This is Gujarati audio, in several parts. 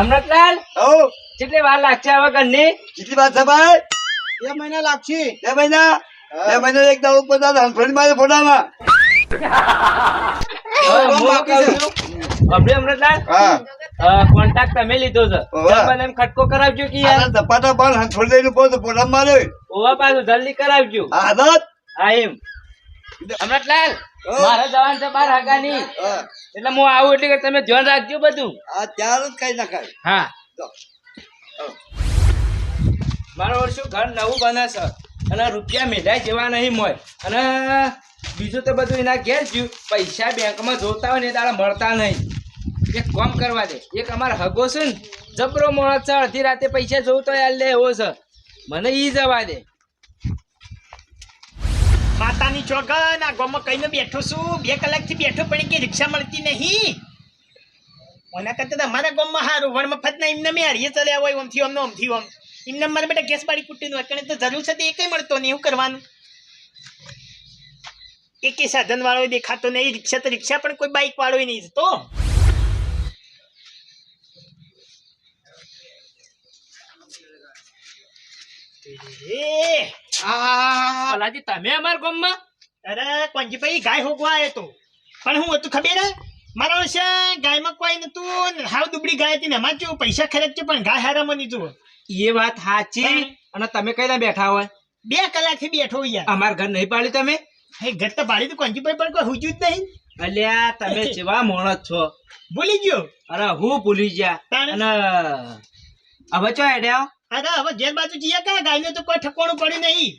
અમૃતલાલ હો. કેટલી વાર લાગશે હવે ઘરની કેટલી વાર છે બે મહિના લાગશે. બે મહિના? બે મહિના એક દાવ બધા હંફળી મારે ફોટામાં. અભી અમૃતલાલ? હા. તમે લીધો છે. મને એમ ખટકો કરાવજો કે યાર. ધપાટા પણ હંફળી દઈને પોતે ફોટામાં મારે. ઓવા પાછું જલ્દી કરાવજો. આદત હા એમ. અમૃતલાલ મારે જવાનું છે બાર હગાની. હા. એટલે હું આવું એટલે કે તમે ધ્યાન રાખજો બધું. હા ત્યારે જ કઈ નાખાય હા. મારો મારું શું ઘર નવું બને છે. અને રૂપિયા મેળાય જેવા નહીં મળે. અને બીજું તો બધું એના ઘેર જ્યું પૈસા બેંકમાં જોતા હોય ને તારા મળતા નહીં. એક કોમ કરવા દે. એક અમારો હગો છે ને જબરો મોણસ છે અડધી રાતે પૈસા જોવું તો યાર લે એવો છે. મને ઈ જવા દે. માતાની ચોગન, આ ગામમાં કઈને બેઠો છું. બે કલાકથી બેઠો પણ કે રિક્ષા મળતી નહીં. ઓના કરતા તમારા ગામમાં સારું વણ મફતના એમને મેં હારીએ ચલ્યા હોય, ઓમથી ઓમનો ઓમથી ઓમ. એમને મારે બેટા ગેસ કુટીનું અકણે તો જરૂર છે તે એ કંઈ મળતો નહીં, એવું કરવાનું. એકે સાધન વાળો દેખાતો નહીં રિક્ષા તો રિક્ષા પણ કોઈ બાઇક વાળો નહીં તો. એ ભલાજી તમે અમાર ગામમાં? અરે કોંજીભાઈ ગાય હોગવા આવ્યો તો. પણ હું હતું ખબર મારા વર્ષે ગાયમાં કોઈ નતું હાવ દુબળી ગાય હતી ને એમાં કેવું પૈસા ખર્ચ પણ ગાય હારામાં જુઓ. એ વાત સાચી. અને તમે કઈ બેઠા હોય? બે કલાકથી બેઠો યાર. અમાર ઘર નહીં પાડ્યું તમે? હે ઘર તો પાડી તો કોંજીભાઈ પણ કોઈ હુજ્યું જ નહીં. અલ્યા તમે જેવા મોણસ છો. ભૂલી ગયો? અરે હું ભૂલી ગયા. અને હવે ચો હેડ્યા અરે હવે ઘેર બાજુ જઈએ કે ગાયને તો કોઈ ઠકોણું પડ્યું નહીં?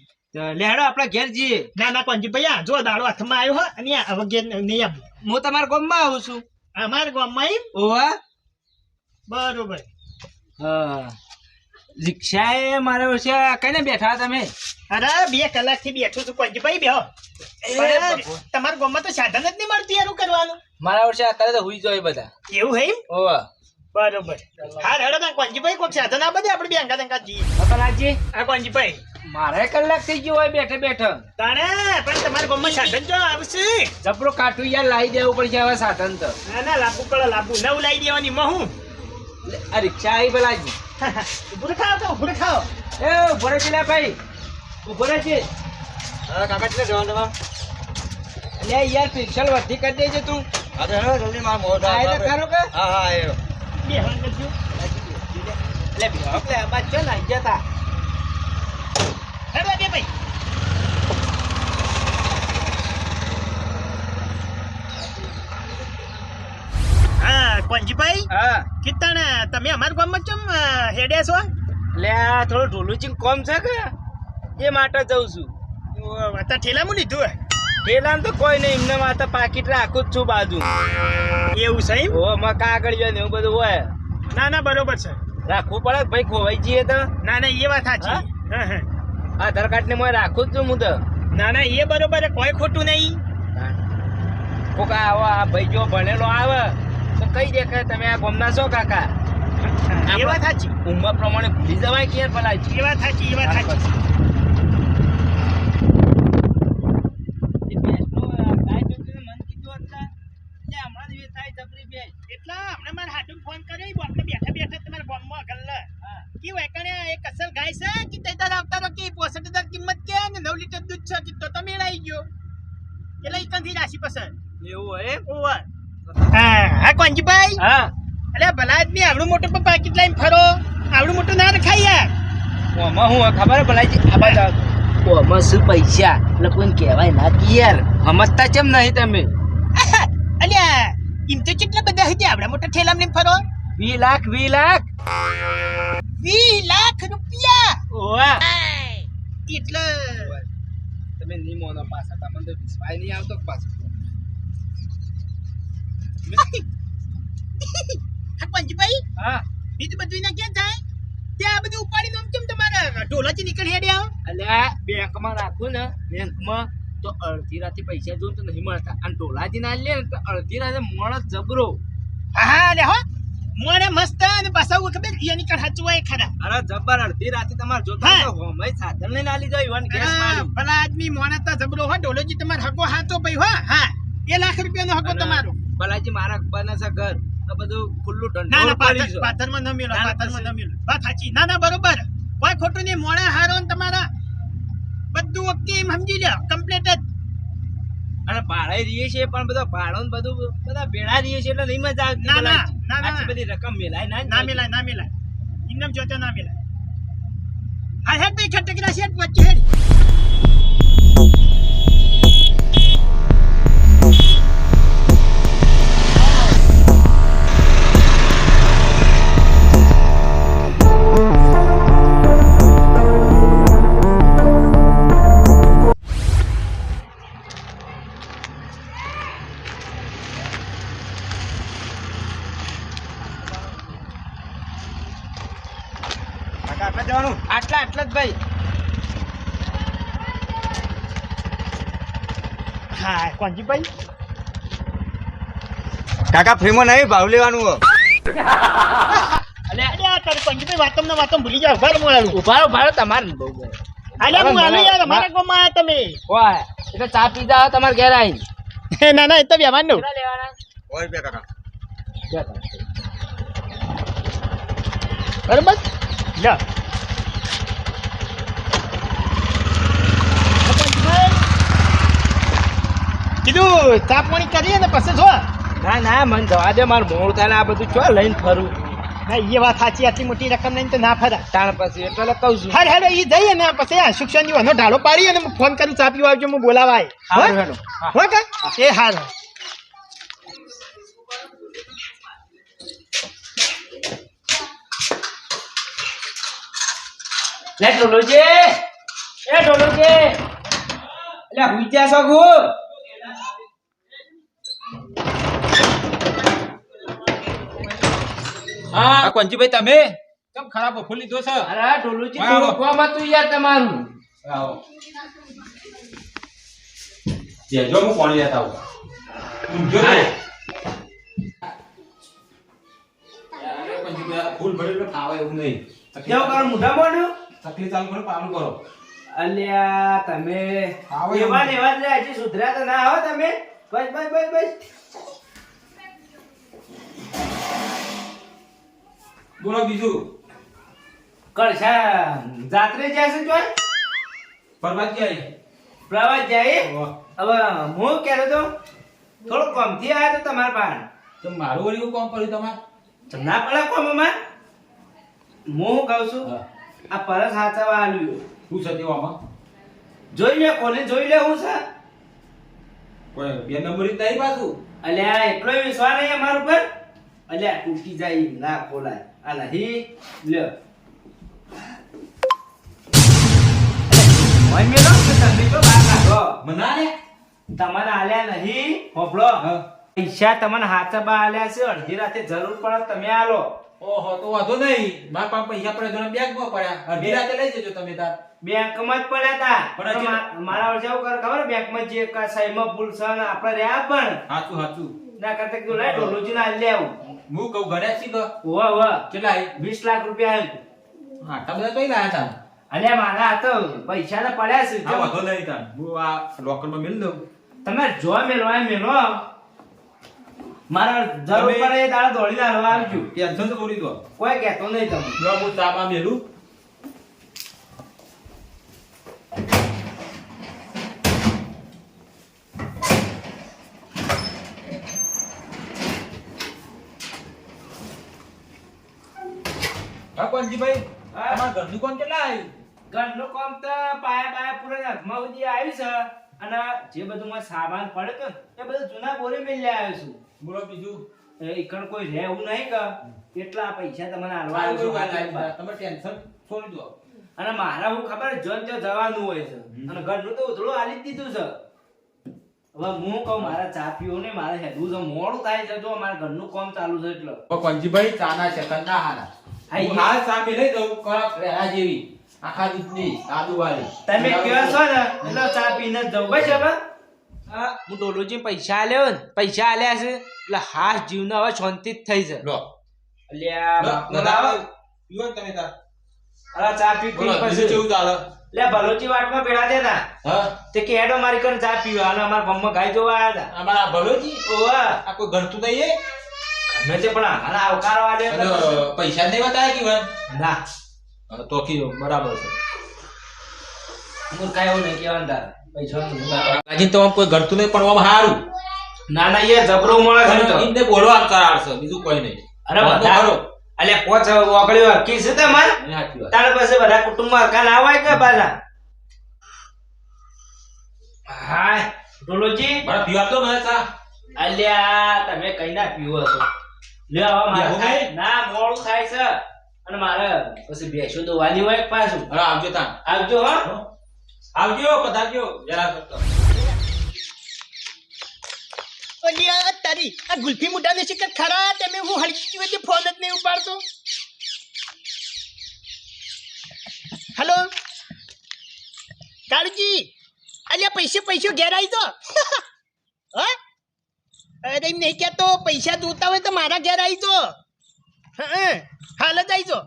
લેડો આપડા ઘેર જઈએ. ના ના પંજી ભાઈ જો દાડો હાથમાં આવ્યો હો અને હવે ઘેર નહીં આવું. હું તમારા ગામમાં આવું છું. અમારા ગામમાં એમ? ઓવા બરોબર. હા. રિક્ષાએ મારે વર્ષે કઈને બેઠા તમે? અરે બે કલાકથી બેઠો છું. કોંજીભાઈ બેહો. પણ તમારા ગામમાં તો સાધન જ નહીં મળતી યાર કરવાનું? મારા વર્ષે અત્યારે તો હુઈ જાય બધા. એવું હે ઓવા બરોબર. હા હેડો ના કોંજીભાઈ સાધન આ બધે આપણે બે અંગા અંગા જઈએ અપલાજી આ કોંજીભાઈ મારે કલાક થઈ ગયો હોય બેઠે બેઠે. તાણે પણ તમારા ગામમાં સાધન જો આવશે. જબરો કાઠું યાર લાવી દેવું પડશે હવે સાધન તો. ના ના લાંબુ કળો લાંબુ. નવું લાવી દેવાની માં હું આ રિક્ષા આવી પેલાજી ઉભું ખાઓ તો ઉભું ખાઓ એ ઊભો છે લે ભાઈ. ઊભો રહે છે. કાકા છે જવાનું અલ્યા યાર પિક્સલ વધી કરી દેજે તું. હેડો જલ્દી મારા મોઢ આ એટલે ખરો કે? હા હા આવ્યો કરજો. લે બાદ જતા ભાઈ. હા કોંજીભાઈ હા. કિતણ તમે અમારા ગામમાં ચમ હેડ્યા છો? લે થોડું ઢોલું ઢોલુચી કોમ છે કે? એ માટે જઉં છું. અત્યારે ઠેલામાં લીધું પેલા તો કોઈ નહીં એમને માથે પાકીટ રાખું જ છું બાજુ. એવું છે હો ઓ માં કાગળ ને એવું બધું હોય. ના ના બરોબર છે. રાખવું પડે ભાઈ ખોવાઈ જઈએ તો? ના ના એ વાત સાચી. આધાર કાર્ડ ને મેં રાખું જ છું હું તો. ના ના એ બરોબર કોઈ ખોટું નહીં. કોક આવો આ ભાઈ જો ભણેલો આવે તો કઈ દે કે તમે આ ગોમના છો કાકા? એ વાત સાચી. ઉંમર પ્રમાણે ભૂલી જવાય કે ભલા એ વાત સાચી એ વાત સાચી એટલા હમણાં મારા હાટું ફોન કર્યો ઈ આપણે બેઠા બેઠા તમારા ગામમાં ગલ્લે કેવું એકણે એક અસલ ગાય છે કે તે તાર આવતા રહો કે પોસઠ હજાર કિંમત કે ને નવ લીટર દૂધ છે કે તો તો મેળાઈ ગયો એટલે ઈ કંથી રાશિ પસંદ એવું હે ઓવર હા. હા કોંજીભાઈ હા. ભલા આદમી આવડું મોટું પણ પાકીટ લઈને ફરો. આવડું મોટું ના રખાય યાર. ઓમાં હું ખબર ભલાજી આ બાજુ ઓમાં શું પૈસા? એટલે કોઈને કહેવાય ના કે યાર. સમજતા કેમ નહીં તમે? અલ્યા એમ તો કેટલા બધા હતી આવડા મોટા ઠેલા લઈને ફરો? વી લાખ વી લાખ. વી લાખ રૂપિયા. ઓવા. એટલે તમે નહીં મોનો પાછા તમને તો વિશ્વાસ નહીં આવતો પાછો આ પંચભાઈ હા. બીજું બધું ના ક્યાં જાય? ત્યાં આ બધું ઉપાડીને આમ કેમ તમારા ઢોલાથી નીકળી હેડ્યા એટલે બેંકમાં રાખું ને બેંકમાં તો અડધી રાતે પૈસા જોઉં તો નહીં મળતા. અને ટોલાજી ના લે તો અડધી રાતે મળત જબરો. હા હા લે હો. મોને મસ્ત અને પાછા હું ખબર એની કણ હચવાય ખરા? અરે જબર અડધી રાતે તમાર જોતા તો હો મય સાધન લઈને આલી જાય વન ગેસ હા, ભલા આદમી મોને તો જબરો હો ડોલોજી તમાર હકો હાચો ભાઈ હો હા. એ લાખ રૂપિયાનો હકો તમારો. ભલાજી મારા બના છે ઘર આ બધું ખુલ્લું ના ઢંઢોળ ના છે. પાથરમાં ન મેલો ના, ના, પાથરમાં ન મેલો વાત સાચી. ના ના બરોબર. કોઈ ખોટું નહીં. મોડા હારો ને તમારા બધું વખતે એમ સમજી લ્યો. કમ્પ્લીટ જ. અને ભાડે રહીએ છીએ પણ બધા ભાડો ને બધું બધા ભેળા રહીએ છીએ એટલે નહીં મજા આવતી ના, ના, ના. બધી રકમ મેલાય ના ના મેલાય ના મેલાય. ઇન્કમ જોતો ના મેલાય. હા હેડ ભાઈ ખટકરા છે વચ્ચે હેડ. જવાનું. આટલા આટલા જ ભાઈ. હા કોંજીભાઈ કાકા ફ્રીમાં નહીં ભાવ લેવાનું અલે અરે આ તારે કોંજીભાઈ વાતમ ના વાતમ ભૂલી જાવ ઘર મોળાલું ઊભા રહો, તમારે બહુ બહુ. હું આલું યાર અમારા ગામમાં આયા તમે. વાહ એટલે ચા પી તમારે ઘેર આવીને. ના ના એ તો સો કાકા. બે બરોબર? લ્યો. કીધું ચા પાણી કરીએ ને પછી જો. ના ના મને જવા દે મારું મોડું થાય ને આ બધું ચો લઈને ફરું. ના એ વાત સાચી આટલી મોટી રકમ લઈને તો ના ફરા તાણ પછી એટલે કહું છું. હારે હારે એ જઈએ ને પછી આ શિક્ષણ વાનો ઢાળો પાડી અને હું ફોન કરી ચા પીવા આવજો હું બોલાવાય. હારું, હારું. હો. કા? એ હાર લે ડોલોજી એ ડોલોજી એટલે હુઈ છો હા. કોંજીભાઈ તમે? કેમ ખરાબ ફૂલ લીધો છે? અરે ઢોલુજી આવો. થોડું કોમ તું યાર તમારું. આવો. જેજો હું પાણી લેતા આવું. ઊંઘજો ને. યાર, કોંજીભાઈ, આ ફૂલ ભરેલું ખાવા એવું નહીં. કેવું કરું મોઢા મોઢું તકલીફ ચાલુ કરો પાલું કરો. અલ્યા તમે આવો એવા એવા જ હજી સુધર્યા તો ના આવો તમે. બસ બસ બસ બસ. બોલો બીજું. કળશા જાત્રે જશે જોય ફરવા જાય પ્રવાસ જાય હવે હું કહેતો તો? થોડો કમથી આવ્યો તો તમારા પાન તો મારું વળી કોમ કામ કર્યું તમારે? ના પડે કોમ અમાર? હું કહું છું? આ પરસ હાચવા આલ્યું શું છે તેવામાં જોઈ લે કોને જોઈ લે હું છે? કોઈ બે નંબરી નહીં પાછું? અલ્યા એટલો વિશ્વાસ નહીં અમાર ઉપર? અલ્યા તૂટી જાય ના ખોલાય. આ નહીં લ્યો હોય મેલો કે તમે તો બહાર કાઢો મના ને તમને આલ્યા નહીં હોભળો હા. પૈસા તમને હાથમાં આલ્યા છે અડધી રાતે જરૂર પડે તમે આલો ઓહો તો વાંધો નહીં મારા પાસે પૈસા પડે તો બેંકમાં પડ્યા અડધી રાતે લઈ જજો તમે તાર બેંકમાં જ પડ્યા તા પણ મારા વર્ષે કરે ખબર બેંકમાં જે કા સાઈમાં ભૂલ છે આપણે રહ્યા પણ સાચું સાચું ના કરતા કીધું લાય ઢોલુજી ના આવું. હું કહું ઘરે છી કે હોવા હોવા કેટલા આઈ? વીસ લાખ રૂપિયા આપ્યું. આટલા બધા તોય લાયા તા. અલ્યા મારા તો પૈસા ને પડ્યા છે. હા વાંધો નહીં તા હું આ લોકરમાં મેલ દઉં. તમે જો મેલો આ મેલો. મારા જરૂર તમે- પડે એ દાડા દોડી હાલવા આવજો. ટેન્શન તો છોડી દો. કોઈ કહેતો નહીં તમે જો હું ચામાં મેલું હા કોણજીભાઈ હા? તમારા ઘરનું કોણ કેટલા આવ્યું ઘરનું કામ તો પાયા પાયા પૂરા હાથમાં સુધી આવ્યું છે. અને જે બધું મારે સામાન પડ્યો તો એ બધું જૂના બોરી મેલી આવ્યો છું. બોલો બીજું. એ કોઈ રહે એવું નહીં કે એટલા પૈસા તમને હાલવા આવ્યો કોઈ છું. વાત નહીં. તમે ટેન્શન છોડી દો. અને મારા હું ખબર જન જો જવાનું હોય છે. અને ઘરનું તો ઉધડું આલી જ દીધું છે. હવે હું કહું મારા ચા પીવો ને મારે હેડવું છે. મોડું થાય છે જો મારા ઘરનું કામ ચાલુ છે એટલે. ચાના છે કંદા હારા. હા, હું એ- હાલ સામે લઈ દઉં કડક રેડા જેવી. આખા દૂધની આદુવાળી તમે કહો છો ને? એટલે ચા પીને જ જવું બસ હવે હું. ડોલુજી પૈસા આલ્યો ને પૈસા આલ્યા છે એટલે હાથ જીવનો હવે શાંતિ જ થઈ છે લો. પીવો તમે તાર. અલા ચા પી પી પછી. કેવું ચાલે. લે ભલોચી વાટમાં ભેળા થયા હતા હા. તે કેડો મારી કન ચા પીવા. અને અમારા ગામમાં ગાય જોવા આવ્યા હતા અમારા ભલોજી ઓવા. આ કોઈ ઘરતું નહીં એ પણ આના આવકારવા દે પૈસા નહીં બતાવ્યા કે વન? ના. તો કી બરાબર છે. કાંઈ એવું નહીં કહેવાનું તારે. પૈસા તો કોઈ ઘરતું નહીં પણ આમ સારું ના ના એ જબરો મળે છે તો. ઇને બોલવા કરાર છે બીજું કોઈ નહીં. અરે તો ખરો. અલે પોચ ઓગળ્યો હરકી છે તમારે? એ સાચી પાસે બધા કુટુંબમાં કાલ હોય કે પાછા? હાય ડોલોજી. મારા પીવા તો મને ચા. અલ્યા તમે કઈ ના પીવો હતો લ્યો આવા મારે થાય- ના મોડું થાય છે. અને મારે પછી બેસો તો વાની હોય પાછું. હા આવજો તા આવજો હા. આવજો પધારજો. જરા અલ્યા તારી આ ગુલ્ફી મુઢાને શિકર ખરા? તમે હું હળકી વચ્ચે ફોન જ નહીં ઉપાડતો. હેલો. કાળુજી અલ્યા પૈસે પૈસો ઘેર આવી તો અરે એમ નહીં કહેતો પૈસા જોતા હોય તો મારા ઘેર આવી તો હા હાલ જ આવી તો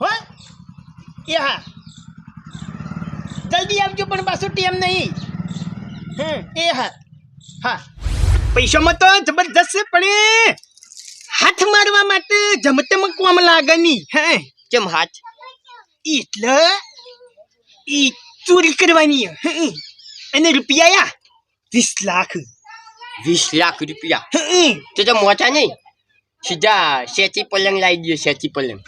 હો? એ હા. જલ્દી આવજો પણ પાછું ટેમ નહીં. હમ એ હા. હા. પૈસામાં તો જબરદસ્ત છે, પણ હાથ મારવા માટે જમતે મકવામ લાગે નહીં. હે, કેમ હાથ? એટલે ઈ ચોરી કરવાની અને રૂપિયા યા વીસ લાખ. વીસ લાખ રૂપિયા હે તો તો મોટા નહીં સીધા શેતી પલંગ લાવી દો શેતી પલંગ